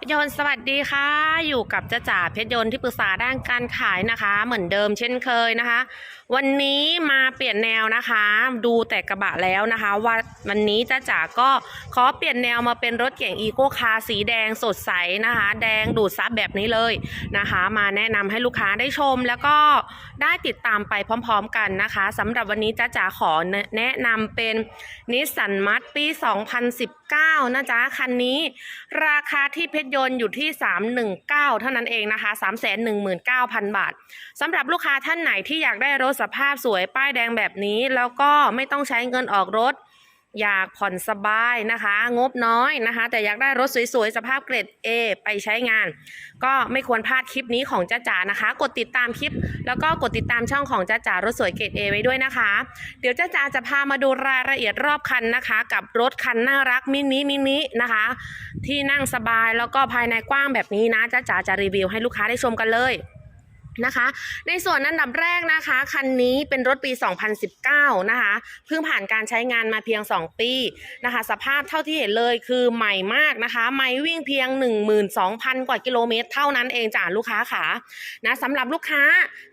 เพชรยนสวัสดีค่ะ อยู่กับจ้าจ๋าเพชรยนที่ปรึกษาด้านการขายนะคะ เหมือนเดิมเช่นเคยนะคะ วันนี้มาเปลี่ยนแนวนะคะ ดูแต่กระบะแล้วนะคะว่าวันนี้จ้าจ๋าก็ขอเปลี่ยนแนวมาเป็นรถเก๋งอีโคคาร์สีแดงสดใสนะคะ แดงดูดซับแบบนี้เลยนะคะ มาแนะนำให้ลูกค้าได้ชม แล้วก็ได้ติดตามไปพร้อมๆกันนะคะสำหรับวันนี้จ้าจ๋าขอแนะนำเป็นนิสสันมัตปี 2019 นะจ๊ะคันนี้ ราคาที่เพชรยนต์อยู่ที่ 319 เท่านั้นเองนะคะ 319,000 บาทสำหรับลูกค้าท่านไหนที่อยากได้รถสภาพสวยป้ายแดงแบบนี้ แล้วก็ไม่ต้องใช้เงินออกรถ อยากผ่อนสบายนะคะ งบน้อยนะคะ แต่อยากได้รถสวยๆ สภาพเกรด A ไปใช้งาน ก็ไม่ควรพลาดคลิปนี้ของจ้าจ๋านะคะ กดติดตามคลิป แล้วก็กดติดตามช่องของจ้าจ๋ารถสวยเกรด A ไว้ด้วยนะคะ เดี๋ยวจ้าจ๋าจะพามาดูรายละเอียดรอบคันนะคะ กับรถคันน่ารักมินิมินินะคะ ที่นั่งสบายแล้วก็ภายในกว้างแบบนี้นะจ้าจ๋าจะรีวิวให้ลูกค้าได้ชมกันเลย นะคะ ในส่วนอันดับแรกนะคะ คันนี้เป็นรถปี 2019 นะคะ เพิ่งผ่านการใช้งานมาเพียง 2 ปีนะคะ สภาพเท่าที่เห็นเลยคือใหม่มากนะคะ ไม่วิ่งเพียง 12,000 กว่ากิโลเมตร เท่านั้นเองจ้าลูกค้าขานะสำหรับลูกค้า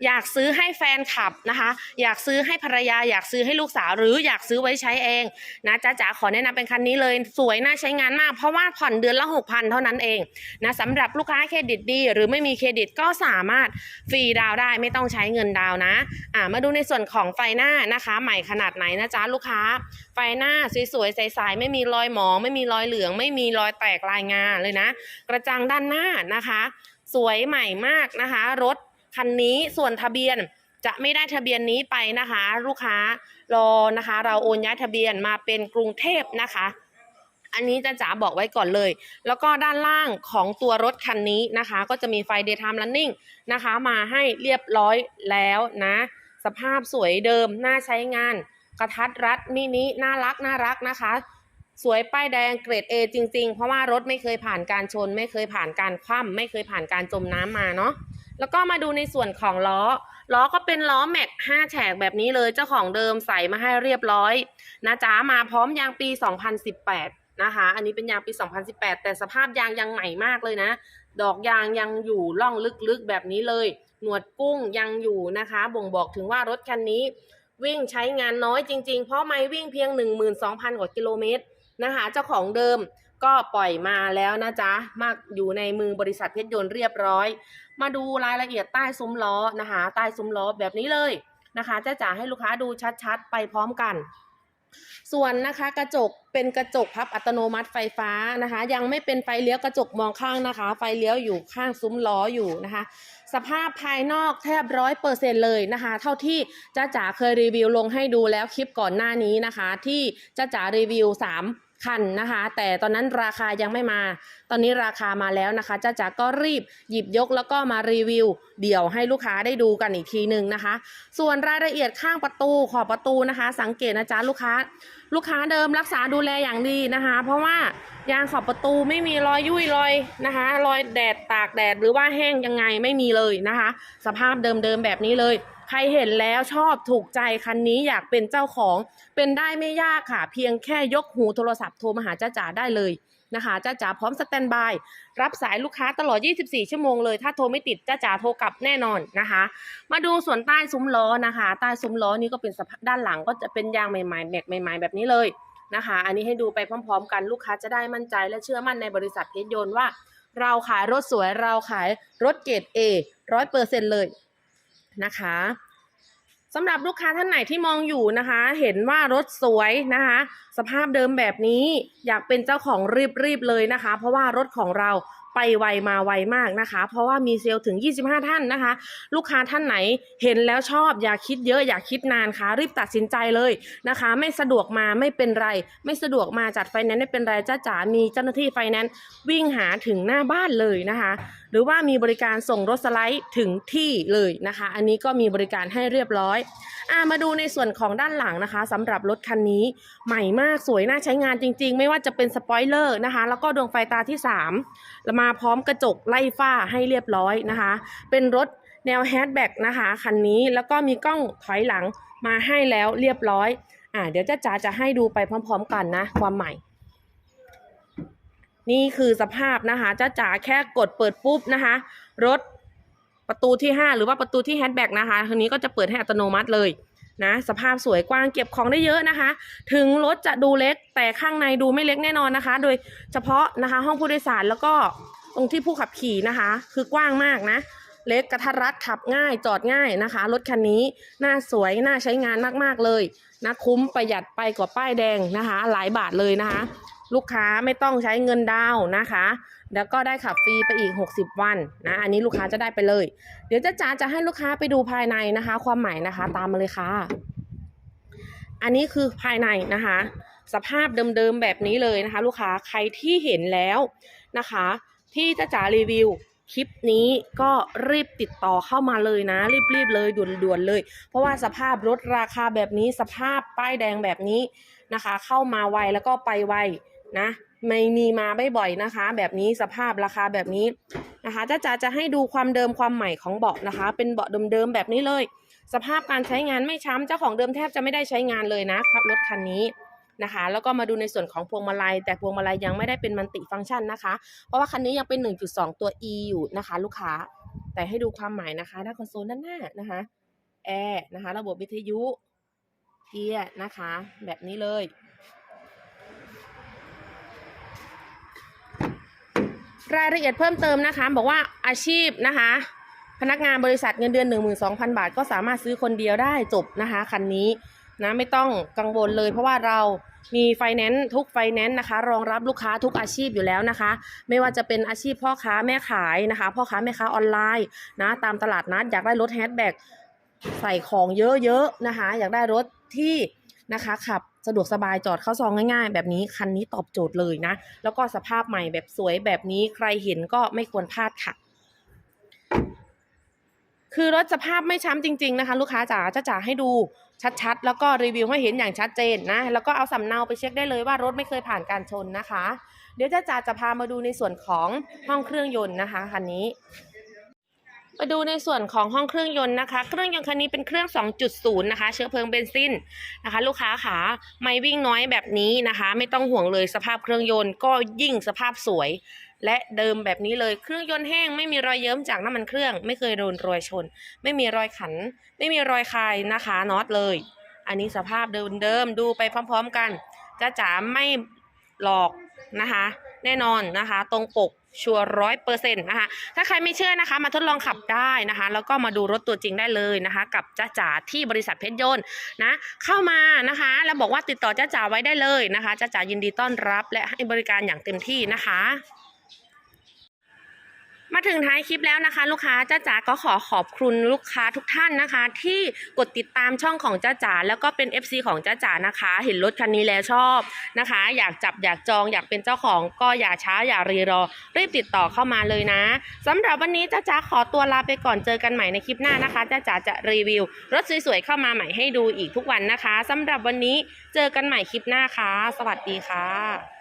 อยากซื้อให้แฟนคลับนะคะ อยากซื้อให้ภรรยา อยากซื้อให้ลูกสาวหรืออยากซื้อไว้ใช้เองนะจ้าจ๋าขอแนะนำเป็นคันนี้เลยสวยน่าใช้งานมาก เพราะว่าผ่อนเดือนละ 6,000 เท่านั้นเองนะสำหรับลูกค้าเครดิตดี หรือไม่มีเครดิตก็สามารถฟรีดาวได้ไม่ต้องใช้เงินดาวน์นะอ่ามาดูในส่วนของไฟหน้านะคะ ใหม่ขนาดไหนนะจ๊ะลูกค้า ไฟหน้าสวยๆใสๆไม่มีรอยหมอง ไม่มีรอยเหลือง ไม่มีรอยแตกลายงาเลยนะ กระจังด้านหน้านะคะ สวยใหม่มากนะคะ รถคันนี้ส่วนทะเบียนจะไม่ได้ทะเบียนนี้ไปนะคะ ลูกค้ารอนะคะ เราโอนย้ายทะเบียนมาเป็นกรุงเทพนะคะ อันนี้จะจ๋าบอกไว้ก่อนเลย แล้วก็ด้านล่างของตัวรถคันนี้นะคะ ก็จะมีไฟ daytime running นะคะ มาให้เรียบร้อยแล้วนะ สภาพสวยเดิม น่าใช้งาน กระทัดรัดมินิ น่ารักน่ารักนะคะ สวยป้ายแดงเกรด A จริง ๆ เพราะว่ารถไม่เคยผ่านการชน ไม่เคยผ่านการคว่ำไม่เคยผ่านการจมน้ำมาเนาะแล้วก็มาดูในส่วนของล้อ ล้อก็เป็นล้อแม็ก 5 แฉกแบบนี้เลย เจ้าของเดิมใส่มาให้เรียบร้อย นะจ๊ะ มาพร้อมยางปี 2018 นะคะ อันนี้เป็นยางปี 2018 แต่สภาพยางยังใหม่มากเลยนะ ดอกยางยังอยู่ล่องลึกๆแบบนี้เลย หนวดกุ้งยังอยู่นะคะ บ่งบอกถึงว่ารถคันนี้วิ่งใช้งานน้อยจริง ๆ เพราะไม่วิ่งเพียง 12,000 กว่ากิโลเมตรนะคะ เจ้าของเดิมก็ปล่อยมาแล้วนะจ๊ะ มากอยู่ในมือบริษัทเพชรยนต์เรียบร้อย มาดูรายละเอียดใต้ซุ้มล้อนะคะ ใต้ซุ้มล้อแบบนี้เลยนะคะจะจ๋าให้ลูกค้าดูชัดๆ ไปพร้อมกัน ส่วนนะคะกระจกเป็นกระจกพับอัตโนมัติไฟฟ้านะคะ ยังไม่เป็นไฟเลี้ยวกระจกมองข้างนะคะ ไฟเลี้ยวอยู่ข้างซุ้มล้ออยู่นะคะ สภาพภายนอกแทบร้อยเปอร์เซ็นเลยนะคะ เท่าที่จ้าจ๋าเคยรีวิวลงให้ดูแล้วคลิปก่อนหน้านี้นะคะ ที่จ้าจ๋ารีวิว3 คันนะคะ แต่ตอนนั้นราคายังไม่มา ตอนนี้ราคามาแล้วนะคะจ้าจ๋าก็รีบหยิบยกแล้วก็มารีวิว เดี๋ยวให้ลูกค้าได้ดูกันอีกทีหนึ่งนะคะ ส่วนรายละเอียดข้างประตูขอบประตูนะคะ สังเกตนะจ๊ะลูกค้า ลูกค้าเดิมรักษาดูแลอย่างดีนะคะ เพราะว่ายางขอบประตูไม่มีรอยยุ่ยรอยนะคะ รอยแดดตากแดดหรือว่าแห้งยังไงไม่มีเลยนะคะ สภาพเดิมๆแบบนี้เลย ใครเห็นแล้วชอบถูกใจคันนี้อยากเป็นเจ้าของเป็นได้ไม่ยากค่ะ เพียงแค่ยกหูโทรศัพท์โทรมาหาจ้าจ๋าได้เลยนะคะจ้าจ๋าพร้อมสแตนบายรับสายลูกค้าตลอด 24 ชั่วโมงเลย ถ้าโทรไม่ติดจ้าจ๋าโทรกลับแน่นอนนะคะ มาดูส่วนใต้ซุ้มล้อนะคะ ใต้ซุ้มล้อนี้ก็เป็นสด้านหลังก็จะเป็นยางใหม่ๆแม็กใหม่ ๆ แบบนี้เลยนะคะ อันนี้ให้ดูไปพร้อม ๆ กันลูกค้าจะได้มั่นใจและเชื่อมั่นในบริษัทเพชรยนต์ว่า เราขายรถสวยเราขายรถเกรด A ร้อยเปอร์เซ็นเลย นะคะสำหรับลูกค้าท่านไหนที่มองอยู่นะคะ เห็นว่ารถสวยนะคะ สภาพเดิมแบบนี้อยากเป็นเจ้าของรีบๆเลยนะคะ เพราะว่ารถของเราไปไวมาไวมากนะคะ เพราะว่ามีเซลล์ถึง 25 ท่านนะคะ ลูกค้าท่านไหนเห็นแล้วชอบอย่าคิดเยอะอย่าคิดนานค่ะรีบตัดสินใจเลยนะคะ ไม่สะดวกมาไม่เป็นไร ไม่สะดวกมาจัดไฟแนนซ์ไม่เป็นไรจ้าจ๋ามีเจ้าหน้าที่ไฟแนนซ์วิ่งหาถึงหน้าบ้านเลยนะคะ หรือว่ามีบริการส่งรถสไลด์ถึงที่เลยนะคะ อันนี้ก็มีบริการให้เรียบร้อยอ่ามาดูในส่วนของด้านหลังนะคะสำหรับรถคันนี้ใหม่มากสวยน่าใช้งานจริง ๆ ไม่ว่าจะเป็นสปอยเลอร์นะคะ แล้วก็ดวงไฟตาที่3แล้วมาพร้อมกระจกไล่ฝ้าให้เรียบร้อยนะคะ เป็นรถแนวแฮชแบ็กนะคะคันนี้แล้วก็มีกล้องถอยหลังมาให้แล้วเรียบร้อยอ่าเดี๋ยวจ้าจ๋าจะให้ดูไปพร้อม ๆ กันนะ ความใหม่ นี่คือสภาพนะคะจ้าจ๋าแค่กดเปิดปุ๊บนะคะ รถประตูที่ 5 หรือว่าประตูที่แฮนด์แบ็กนะคะทีนี้ก็จะเปิดให้อัตโนมัติเลยนะสภาพสวยกว้างเก็บของได้เยอะนะคะ ถึงรถจะดูเล็กแต่ข้างในดูไม่เล็กแน่นอนนะคะ โดยเฉพาะนะคะห้องผู้โดยสารแล้วก็ตรงที่ผู้ขับขี่นะคะ คือกว้างมากนะ เล็กกระทัดรัดขับง่ายจอดง่ายนะคะ รถคันนี้น่าสวยน่าใช้งานมากๆเลยนะคุ้มประหยัดไปกว่าป้ายแดงนะคะ หลายบาทเลยนะคะ ลูกค้าไม่ต้องใช้เงินดาวนะคะ แล้วก็ได้ขับฟรีไปอีก 60 วันนะ อันนี้ลูกค้าจะได้ไปเลย เดี๋ยวจ้าจ๋าจะให้ลูกค้าไปดูภายในนะคะ ความหมายนะคะตามมาเลยค่ะ อันนี้คือภายในนะคะ สภาพเดิมๆแบบนี้เลยนะคะ ลูกค้าใครที่เห็นแล้วนะคะ ที่จ้าจ๋ารีวิวคลิปนี้ก็รีบติดต่อเข้ามาเลยนะ รีบๆเลยด่วนๆเลย เพราะว่าสภาพรถราคาแบบนี้สภาพป้ายแดงแบบนี้นะคะ เข้ามาไวแล้วก็ไปไว นะไม่มีมาบ่อยๆนะคะ แบบนี้สภาพราคาแบบนี้นะคะจ้าจ๋าจะให้ดูความเดิมความใหม่ของเบาะนะคะ เป็นเบาะเดิมๆแบบนี้เลย สภาพการใช้งานไม่ช้ำเจ้าของเดิมแทบจะไม่ได้ใช้งานเลยนะครับรถคันนี้นะคะ แล้วก็มาดูในส่วนของพวงมาลัย แต่พวงมาลัยยังไม่ได้เป็นมันติฟังก์ชันนะคะ เพราะว่าคันนี้ยังเป็น 1.2 ตัว E อยู่นะคะ ลูกค้า แต่ให้ดูความหมายนะคะด้าคอนโซลด้านหน้านะคะแอร์นะคะ ระบบวิทยุเกียร์นะคะ แบบนี้เลย รายละเอียดเพิ่มเติมนะคะ บอกว่าอาชีพนะคะ พนักงานบริษัทเงินเดือน 12,000 บาท ก็สามารถซื้อคนเดียวได้จบนะคะคันนี้นะไม่ต้องกังวลเลยเพราะว่าเรามีไฟแนนซ์ทุกไฟแนนซ์นะคะ รองรับลูกค้าทุกอาชีพอยู่แล้วนะคะ ไม่ว่าจะเป็นอาชีพพ่อค้าแม่ขายนะคะ พ่อค้าแม่ค้าออนไลน์นะตามตลาดนัดอยากได้รถแฮชแบ็กใส่ของเยอะๆนะคะ อยากได้รถที่นะคะขับ สะดวกสบายจอดเข้าซองง่าย ๆ แบบนี้คันนี้ตอบโจทย์เลยนะ แล้วก็สภาพใหม่แบบสวยแบบนี้ใครเห็นก็ไม่ควรพลาดค่ะ คือรถสภาพไม่ช้ำจริง ๆนะคะ ลูกค้าจ๋าจะจ๋าให้ดูชัดๆ แล้วก็รีวิวให้เห็นอย่างชัดเจนนะ แล้วก็เอาสำเนาไปเช็คได้เลยว่ารถไม่เคยผ่านการชนนะคะ เดี๋ยวจะจ๋าจะพามาดูในส่วนของห้องเครื่องยนต์นะคะคันนี้ มาดูในส่วนของห้องเครื่องยนต์นะคะ เครื่องยนต์คันนี้เป็นเครื่อง 2.0 นะคะ เชื้อเพลิงเบนซินนะคะ ลูกค้าขาไม่วิ่งน้อยแบบนี้นะคะ ไม่ต้องห่วงเลยสภาพเครื่องยนต์ก็ยิ่งสภาพสวย และเดิมแบบนี้เลยเครื่องยนต์แห้งไม่มีรอยเยิ้มจากน้ำมันเครื่อง ไม่เคยโดนรอยชน ไม่มีรอยขัน ไม่มีรอยคายนะคะน็อตเลย อันนี้สภาพเดิมๆดูไปพร้อม ๆ กันจ้าจ๋าไม่หลอกนะคะ แน่นอนนะคะ ตรงปกชัวร้อยเปอร์เซ็นต์นะคะ ถ้าใครไม่เชื่อนะคะ มาทดลองขับได้นะคะ แล้วก็มาดูรถตัวจริงได้เลยนะคะ กับจ้าจ๋าที่บริษัทเพชรยนต์นะ เข้ามานะคะ แล้วบอกว่าติดต่อจ้าจ๋าไว้ได้เลยนะคะจ้าจ๋ายินดีต้อนรับ และให้บริการอย่างเต็มที่นะคะ มาถึงท้ายคลิปแล้วนะคะ ลูกค้าจ้าจ๋าก็ขอขอบคุณลูกค้าทุกท่านนะคะ ที่กดติดตามช่องของจ้าจ๋าแล้วก็เป็น FC ของจ้าจ๋านะคะ เห็นรถคันนี้แล้วชอบนะคะ อยากจับอยากจองอยากเป็นเจ้าของก็อย่าช้าอย่ารีรอ รีบติดต่อเข้ามาเลยนะสำหรับวันนี้จ้าจ๋าขอตัวลาไปก่อนเจอกันใหม่ในคลิปหน้านะคะจ้าจ๋าจะรีวิว รถสวยๆเข้ามาใหม่ให้ดูอีกทุกวันนะคะสำหรับวันนี้เจอกันใหม่คลิปหน้าค่ะ สวัสดีค่ะ